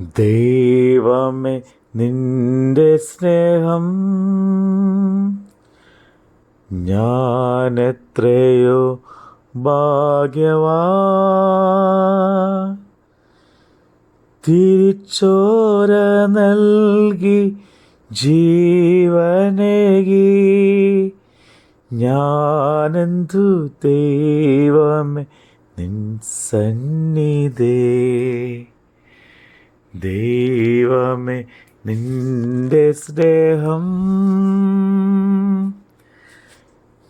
ദൈവമേ നിന്റെ സ്നേഹം ഞാൻ എത്രയോ ഭാഗ്യവാ തിരിച്ചോര നൽകി ജീവനേകി. ഞാനെന്തു ദൈവമേ നിൻ സന്നിധേ. ദൈവമേ നിന്റെ സ്നേഹം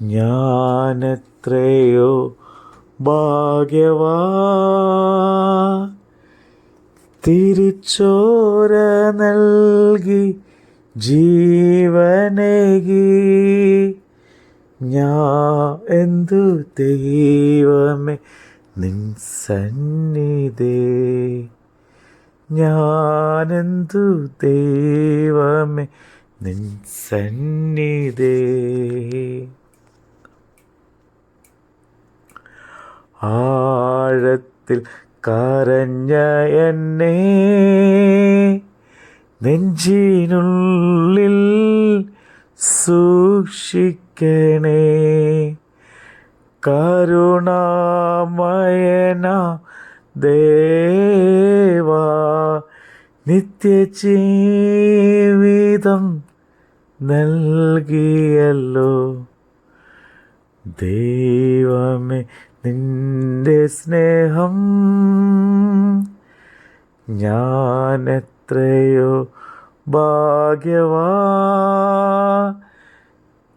ഞാനെത്രയോ ഭാഗ്യവാ തിരിച്ചോര നൽകി ജീവനേകി. ഞാ എന്തു ദൈവമേ നിൻ സന്നിധേ. ഞാനെന്തു ദൈവമേ നിൻ സന്നിധേ. ആഴത്തിൽ കരഞ്ഞ എന്നെ നെഞ്ചിനുള്ളിൽ സൂക്ഷിക്കണേ. കരുണാമയന ദേവാ നിത്യജീവിതം നൽകിയല്ലോ. ദൈവമേ നിന്റെ സ്നേഹം ഞാൻ എത്രയോ ഭാഗ്യവാ.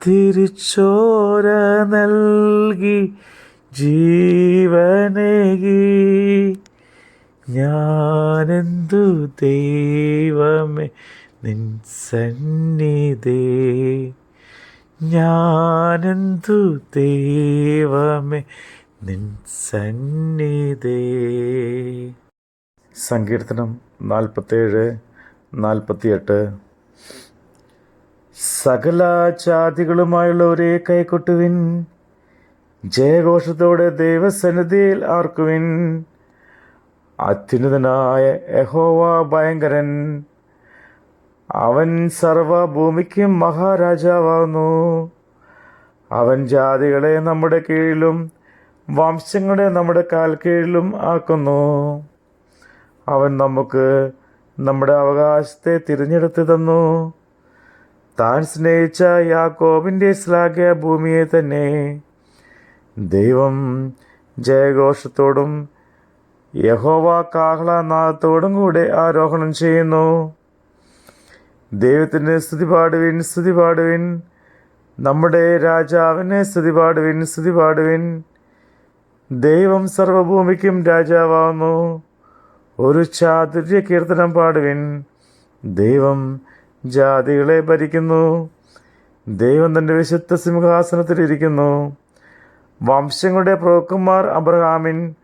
തിരിച്ചോര നൽകി ജീവനേകി ഞാനെന്തു ദൈവമേ നിൻ സന്നിധേ. ഞാനെന്തു ദൈവമേ നിൻ സന്നിധേ. സങ്കീർത്തനം നാൽപ്പത്തേഴ് നാൽപ്പത്തിയെട്ട്. സകല ജാതികളുമായുള്ളവരെ കൈക്കൊട്ടുവിൻ ജയഘോഷത്തോടെ ദൈവസന്നിധിയിൽ ആർക്കുവിൻ? അത്യുന്നതനായ യഹോവ ഭയങ്കരൻ. അവൻ സർവഭൂമിക്കും മഹാരാജാവാകുന്നു. അവൻ ജാതികളെ നമ്മുടെ കീഴിലും വംശങ്ങളെ നമ്മുടെ കാൽ കീഴിലും ആക്കുന്നു. അവൻ നമുക്ക് നമ്മുടെ അവകാശത്തെ തിരഞ്ഞെടുത്ത് തന്നു. താൻ സ്നേഹിച്ച യാക്കോബിന്റെ ശ്ലാഘ്യ ഭൂമിയെ തന്നെ ദൈവം ജയഘോഷത്തോടും യഹോവ കാഹളനാദത്തോടും കൂടെ ആരോഹണം ചെയ്യുന്നു. ദൈവത്തിന്റെ സ്തുതി പാടുവിൻ സ്തുതി പാടുവിൻ നമ്മുടെ രാജാവിനെ സ്തുതി പാടുവിൻ സ്തുതി പാടുവിൻ ദൈവം സർവഭൂമിക്കും രാജാവാകുന്നു. ഒരു ചാതുര്യ കീർത്തനം പാടുവിൻ. ദൈവം ജാതികളെ ഭരിക്കുന്നു. ദൈവം തന്റെ വിശുദ്ധ സിംഹാസനത്തിലിരിക്കുന്നു വംശങ്ങളുടെ പ്രഭുക്കന്മാർ അബ്രഹാമിൻ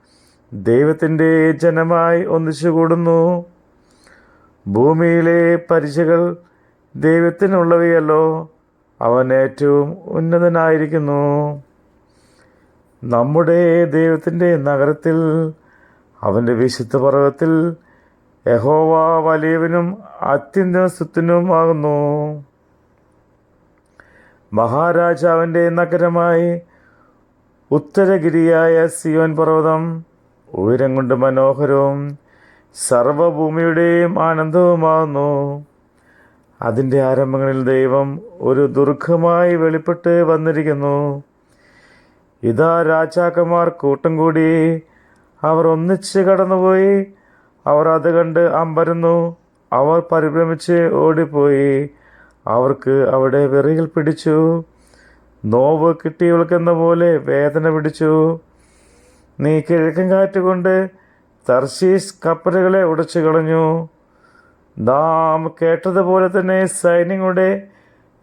ദൈവത്തിന്റെ ജനമായി ഒന്നിച്ചുകൂടുന്നു. ഭൂമിയിലെ പരിചകൾ ദൈവത്തിനുള്ളവയല്ലോ അവൻ ഏറ്റവും ഉന്നതനായിരിക്കുന്നു. നമ്മുടെ ദൈവത്തിന്റെ നഗരത്തിൽ അവന്റെ വിശുദ്ധ പർവത്തിൽ യഹോവ വലിയവനും അത്യന്തം സ്വത്തിനുമാകുന്നു മഹാരാജാവിന്റെ നഗരമായി ഉത്തരഗിരിയായ സിയോൻ പർവതം ഉയരം കൊണ്ട് മനോഹരവും സർവഭൂമിയുടെയും ആനന്ദവുമാകുന്നു അതിന്റെ ആരംഭങ്ങളിൽ ദൈവം ഒരു ദുർഘമായി വെളിപ്പെട്ട് വന്നിരിക്കുന്നു. ഇതാ രാജാക്കന്മാർ കൂട്ടം കൂടി അവർ ഒന്നിച്ച് കടന്നുപോയി. അവർ അത് കണ്ട് അമ്പരന്നു. അവർ പരിഭ്രമിച്ച് ഓടിപ്പോയി. അവർക്ക് അവിടെ വിറയിൽ പിടിച്ചു. നോവ് കിട്ടിയവൾക്കെന്ന പോലെ വേദന പിടിച്ചു. നീ കിഴക്കൻ കാറ്റുകൊണ്ട് തർശീസ് കപ്പലുകളെ ഉടച്ചു കളഞ്ഞു. നാം കേട്ടതുപോലെ തന്നെ സൈന്യങ്ങളുടെ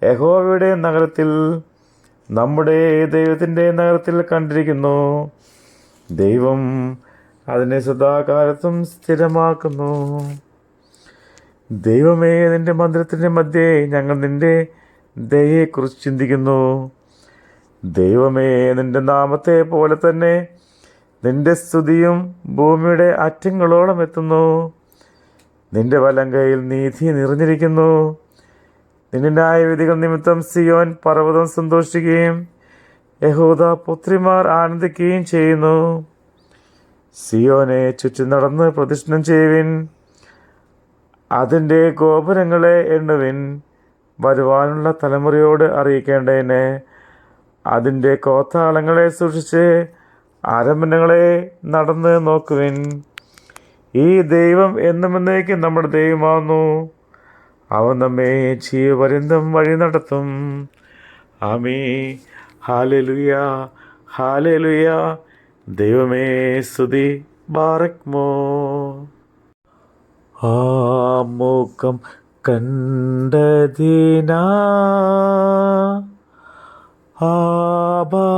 യഹോവയുടെ നഗരത്തിൽ നമ്മുടെ ദൈവത്തിന്റെ നഗരത്തിൽ കണ്ടിരിക്കുന്നു. ദൈവം അതിനെ സദാകാലത്തും സ്ഥിരമാക്കുന്നു. ദൈവമേ നിന്റെ മന്ദിരത്തിന്റെ മധ്യേ ഞങ്ങൾ നിന്റെ ദയയെക്കുറിച്ച് ചിന്തിക്കുന്നു. ദൈവമേ നിന്റെ നാമത്തെ പോലെ തന്നെ നിന്റെ സ്തുതിയും ഭൂമിയുടെ അറ്റങ്ങളോളം എത്തുന്നു. നിന്റെ വലം കയ്യിൽ നീതി നിറഞ്ഞിരിക്കുന്നു. നിന്റെ ന്യായവിധികൾ നിമിത്തം സിയോൻ പർവതം സന്തോഷിക്കുകയും യഹൂദ പുത്രിമാർ ആനന്ദിക്കുകയും ചെയ്യുന്നു. സിയോനെ ചുറ്റി നടന്ന് പ്രദക്ഷിണം ചെയ്യുവിൻ. അതിന്റെ ഗോപുരങ്ങളെ എണ്ണുവിൻ. വരുവാനുള്ള തലമുറയോട് അറിയിക്കേണ്ടതിന് അതിന്റെ കോത്താളങ്ങളെ സൂക്ഷിച്ച് ആരംഭങ്ങളെ നടന്ന് നോക്കുവിൻ. ഈ ദൈവം എന്നും എന്നേക്കും നമ്മുടെ ദൈവമാകുന്നു അവൻ നമ്മെ ജീവപര്യന്തം വഴി നടത്തും. ആമേ ഹാലലുയ ഹാലലുയ ദൈവമേ സ്തുതി ബാറക്മോ. ആ മൂക്കം കണ്ടതിനാ ആബാ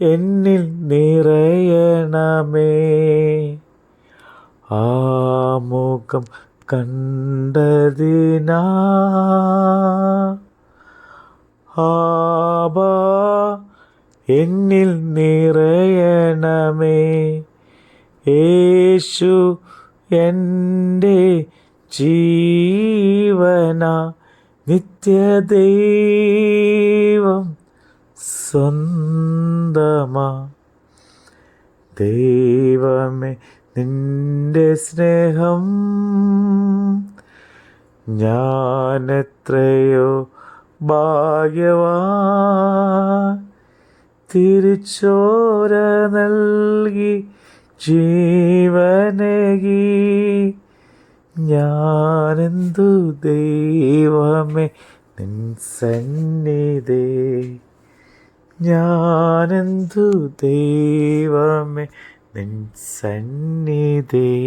എന്നിൽ നിറയണമേ. ആമുഖം കണ്ടതിനാ. ആബാ എന്നിൽ നിറയണമേ. യേശു എന്റെ ജീവന. നിത്യദൈവം സ്വന്തമാ. ദൈവമേ നിന്റെ സ്നേഹം ഞാനെത്രയോ ഭാഗ്യവാ തിരിച്ചോര നൽകി ജീവനകി ഞാനെന്തു ദൈവമേ നിൻ സന്നിധേ. ഞാനെന്തു ദൈവമേ നിൻ സന്നിധേ.